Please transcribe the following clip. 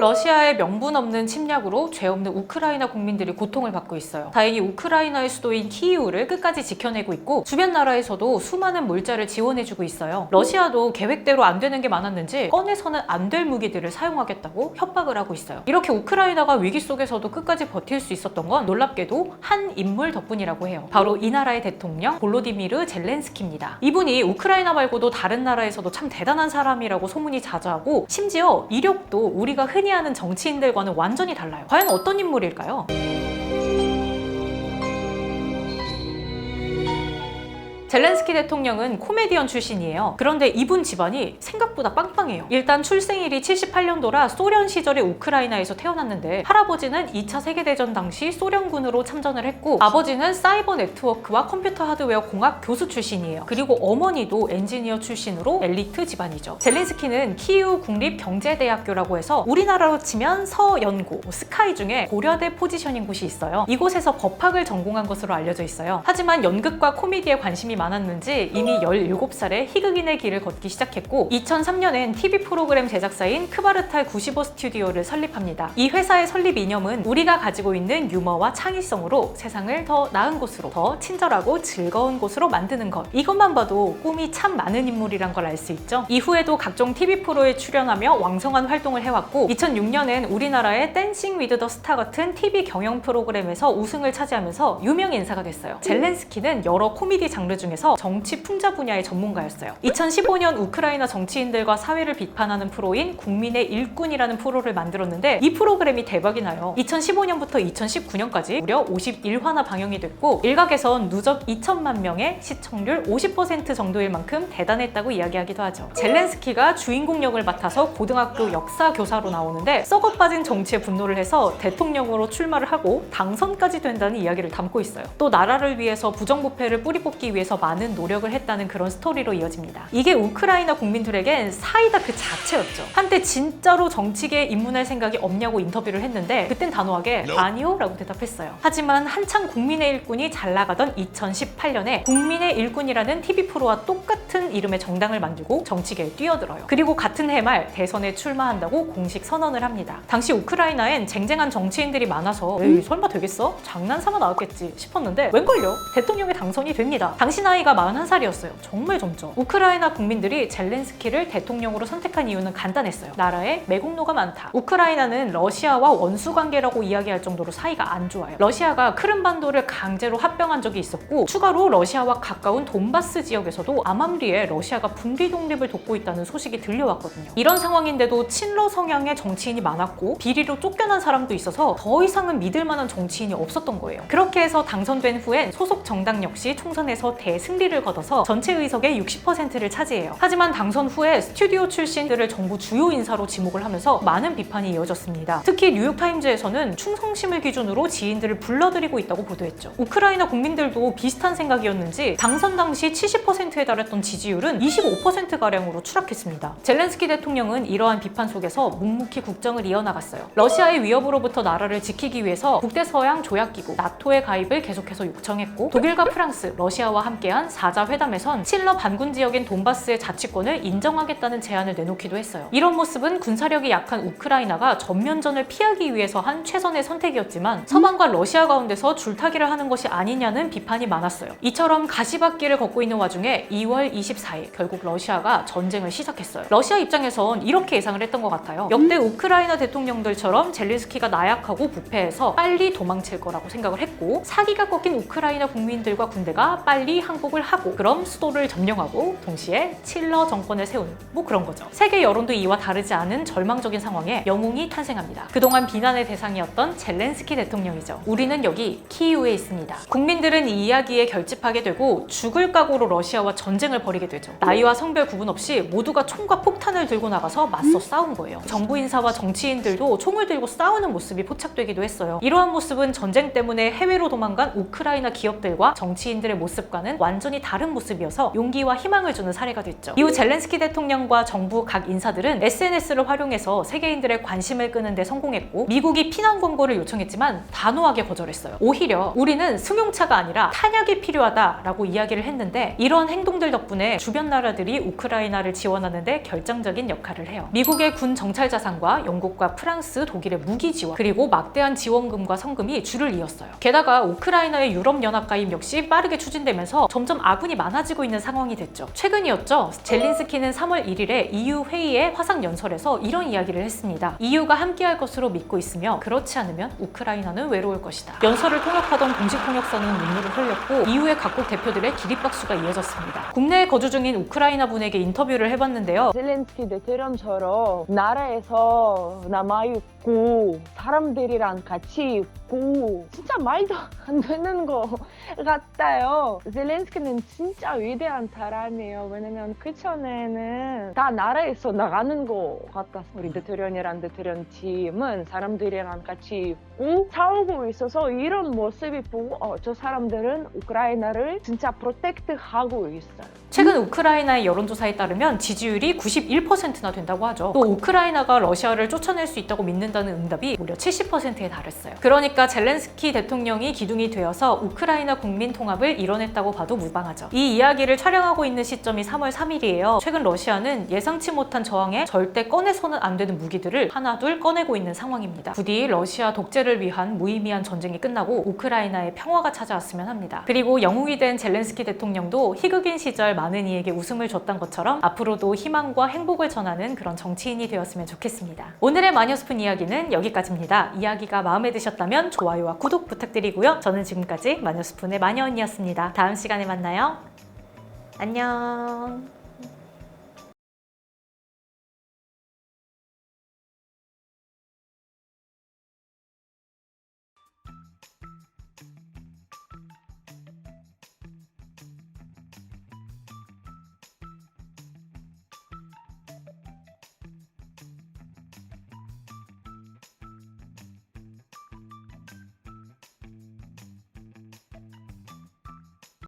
러시아의 명분 없는 침략으로 죄 없는 우크라이나 국민들이 고통을 받고 있어요. 다행히 우크라이나의 수도인 키이우를 끝까지 지켜내고 있고 주변 나라에서도 수많은 물자를 지원해주고 있어요. 러시아도 계획대로 안 되는 게 많았는지 꺼내서는 안 될 무기들을 사용하겠다고 협박을 하고 있어요. 이렇게 우크라이나가 위기 속에서도 끝까지 버틸 수 있었던 건 놀랍게도 한 인물 덕분이라고 해요. 바로 이 나라의 대통령 볼로디미르 젤렌스키입니다. 이분이 우크라이나 말고도 다른 나라에서도 참 대단한 사람이라고 소문이 자자하고 심지어 이력도 우리가 흔히 아는 정치인들과는 완전히 달라요. 과연 어떤 인물일까요? 젤렌스키 대통령은 코미디언 출신이에요. 그런데 이분 집안이 생각보다 빵빵해요. 일단 출생일이 78년도라 소련 시절에 우크라이나에서 태어났는데 할아버지는 2차 세계대전 당시 소련군으로 참전을 했고 아버지는 사이버 네트워크와 컴퓨터 하드웨어 공학 교수 출신이에요. 그리고 어머니도 엔지니어 출신으로 엘리트 집안이죠. 젤렌스키는 키우 국립경제대학교라고 해서 우리나라로 치면 서연고, 뭐 스카이 중에 고려대 포지션인 곳이 있어요. 이곳에서 법학을 전공한 것으로 알려져 있어요. 하지만 연극과 코미디에 관심이 많았는지 이미 17살에 희극인의 길을 걷기 시작했고 2003년엔 TV 프로그램 제작사인 크바르탈 95 스튜디오를 설립합니다. 이 회사의 설립 이념은 우리가 가지고 있는 유머와 창의성으로 세상을 더 나은 곳으로 더 친절하고 즐거운 곳으로 만드는 것. 이것만 봐도 꿈이 참 많은 인물이란 걸 알 수 있죠. 이후에도 각종 TV 프로에 출연하며 왕성한 활동을 해왔고 2006년엔 우리나라의 댄싱 위드 더 스타 같은 TV 경영 프로그램에서 우승을 차지하면서 유명 인사가 됐어요. 젤렌스키는 여러 코미디 장르 중 에서 정치 풍자 분야의 전문가였어요. 2015년 우크라이나 정치인들과 사회를 비판하는 프로인 국민의 일꾼이라는 프로를 만들었는데 이 프로그램이 대박이 나요. 2015년부터 2019년까지 무려 51화나 방영이 됐고 일각에선 누적 2천만 명의 시청률 50% 정도일 만큼 대단했다고 이야기하기도 하죠. 젤렌스키가 주인공 역을 맡아서 고등학교 역사 교사로 나오는데 썩어 빠진 정치에 분노를 해서 대통령으로 출마를 하고 당선까지 된다는 이야기를 담고 있어요. 또 나라를 위해서 부정부패를 뿌리 뽑기 위해서 많은 노력을 했다는 그런 스토리로 이어집니다. 이게 우크라이나 국민들에겐 사이다 그 자체였죠. 한때 진짜로 정치계에 입문할 생각이 없냐고 인터뷰를 했는데 그땐 단호하게 아니요 라고 대답했어요. 하지만 한창 국민의 일꾼이 잘 나가던 2018년에 국민의 일꾼이라는 TV 프로와 똑같은 이름의 정당을 만들고 정치계에 뛰어들어요. 그리고 같은 해 말 대선에 출마한다고 공식 선언을 합니다. 당시 우크라이나엔 쟁쟁한 정치인들이 많아서 에이 설마 되겠어? 장난삼아 나왔겠지 싶었는데 웬걸요? 대통령에 당선이 됩니다. 당시 나이가 41살이었어요. 정말 젊죠. 우크라이나 국민들이 젤렌스키를 대통령으로 선택한 이유는 간단했어요. 나라에 매국노가 많다. 우크라이나는 러시아와 원수 관계라고 이야기할 정도로 사이가 안 좋아요. 러시아가 크림반도를 강제로 합병한 적이 있었고 추가로 러시아와 가까운 돈바스 지역에서도 암암리에 러시아가 분리 독립을 돕고 있다는 소식이 들려왔거든요. 이런 상황인데도 친러 성향의 정치인이 많았고 비리로 쫓겨난 사람도 있어서 더 이상은 믿을 만한 정치인이 없었던 거예요. 그렇게 해서 당선된 후엔 소속 정당 역시 총선에서 대 승리를 거둬서 전체 의석의 60%를 차지해요. 하지만 당선 후에 스튜디오 출신들을 정부 주요 인사로 지목을 하면서 많은 비판이 이어졌습니다. 특히 뉴욕타임즈에서는 충성심을 기준으로 지인들을 불러들이고 있다고 보도했죠. 우크라이나 국민들도 비슷한 생각이었는지 당선 당시 70%에 달했던 지지율은 25%가량으로 추락했습니다. 젤렌스키 대통령은 이러한 비판 속에서 묵묵히 국정을 이어나갔어요. 러시아의 위협으로부터 나라를 지키기 위해서 북대서양 조약기구 나토의 가입을 계속해서 요청했고 독일과 프랑스, 러시아와 함께 한 사자 회담에선 칠러 반군 지역인 돈바스의 자치권을 인정하겠다는 제안을 내놓기도 했어요. 이런 모습은 군사력이 약한 우크라이나가 전면전을 피하기 위해서 한 최선의 선택이었지만 서방과 러시아 가운데서 줄타기를 하는 것이 아니냐는 비판이 많았어요. 이처럼 가시밭길을 걷고 있는 와중에 2월 24일 결국 러시아가 전쟁을 시작했어요. 러시아 입장에선 이렇게 예상을 했던 것 같아요. 역대 우크라이나 대통령들처럼 젤렌스키가 나약하고 부패해서 빨리 도망칠 거라고 생각을 했고 사기가 꺾인 우크라이나 국민들과 군대가 빨리 항복을 하고 그럼 수도를 점령하고 동시에 칠러 정권을 세우는 뭐 그런 거죠. 세계 여론도 이와 다르지 않은 절망적인 상황에 영웅이 탄생합니다. 그동안 비난의 대상이었던 젤렌스키 대통령이죠. 우리는 여기 키이우에 있습니다. 국민들은 이 이야기에 결집하게 되고 죽을 각오로 러시아와 전쟁을 벌이게 되죠. 나이와 성별 구분 없이 모두가 총과 폭탄을 들고 나가서 맞서 싸운 거예요. 정부 인사와 정치인들도 총을 들고 싸우는 모습이 포착되기도 했어요. 이러한 모습은 전쟁 때문에 해외로 도망간 우크라이나 기업들과 정치인들의 모습과는 완전히 다른 모습이어서 용기와 희망을 주는 사례가 됐죠. 이후 젤렌스키 대통령과 정부 각 인사들은 SNS를 활용해서 세계인들의 관심을 끄는 데 성공했고 미국이 피난 권고를 요청했지만 단호하게 거절했어요. 오히려 우리는 승용차가 아니라 탄약이 필요하다라고 이야기를 했는데 이런 행동들 덕분에 주변 나라들이 우크라이나를 지원하는데 결정적인 역할을 해요. 미국의 군 정찰 자산과 영국과 프랑스, 독일의 무기 지원 그리고 막대한 지원금과 성금이 줄을 이었어요. 게다가 우크라이나의 유럽 연합 가입 역시 빠르게 추진되면서 점점 아군이 많아지고 있는 상황이 됐죠. 최근이었죠. 젤린스키는 3월 1일에 EU 회의의 화상 연설에서 이런 이야기를 했습니다. EU가 함께할 것으로 믿고 있으며 그렇지 않으면 우크라이나는 외로울 것이다. 연설을 통역하던 공식 통역사는 눈물을 흘렸고 EU의 각국 대표들의 기립박수가 이어졌습니다. 국내에 거주 중인 우크라이나 분에게 인터뷰를 해봤는데요. 젤렌스키 대통령처럼 나라에서 남아있고 사람들이랑 같이 있고 진짜 말도 안 되는 거 같아요. 젤렌스키는 진짜 위대한 사람이에요. 왜냐면 그 전에는 다 나라에서 나가는 거 같았어. 우리 대통령이랑 대통령 팀은 사람들이랑 같이 있고 싸우고 있어서 이런 모습이 보고 어, 저 사람들은 우크라이나를 진짜 프로텍트하고 있어요. 최근 우크라이나의 여론조사에 따르면 지지율이 91%나 된다고 하죠. 또 우크라이나가 러시아를 쫓아낼 수 있다고 믿는다는 응답이 무려 70%에 달했어요. 그러니까 젤렌스키 대통령이 기둥이 되어서 우크라이나 국민 통합을 이뤄냈다고 봐도 무방하죠. 이 이야기를 촬영하고 있는 시점이 3월 3일이에요. 최근 러시아는 예상치 못한 저항에 절대 꺼내서는 안 되는 무기들을 하나 둘 꺼내고 있는 상황입니다. 부디 러시아 독재를 위한 무의미한 전쟁이 끝나고 우크라이나의 평화가 찾아왔으면 합니다. 그리고 영웅이 된 젤렌스키 대통령도 희극인 시절 많은 이에게 웃음을 줬던 것처럼 앞으로도 희망과 행복을 전하는 그런 정치인이 되었으면 좋겠습니다. 오늘의 마녀스푼 이야기는 여기까지입니다. 이야기가 마음에 드셨다면 좋아요와 구독 부탁드리고요. 저는 지금까지 마녀스푼의 마녀 언니였습니다. 다음 시간에 만나요. 안녕.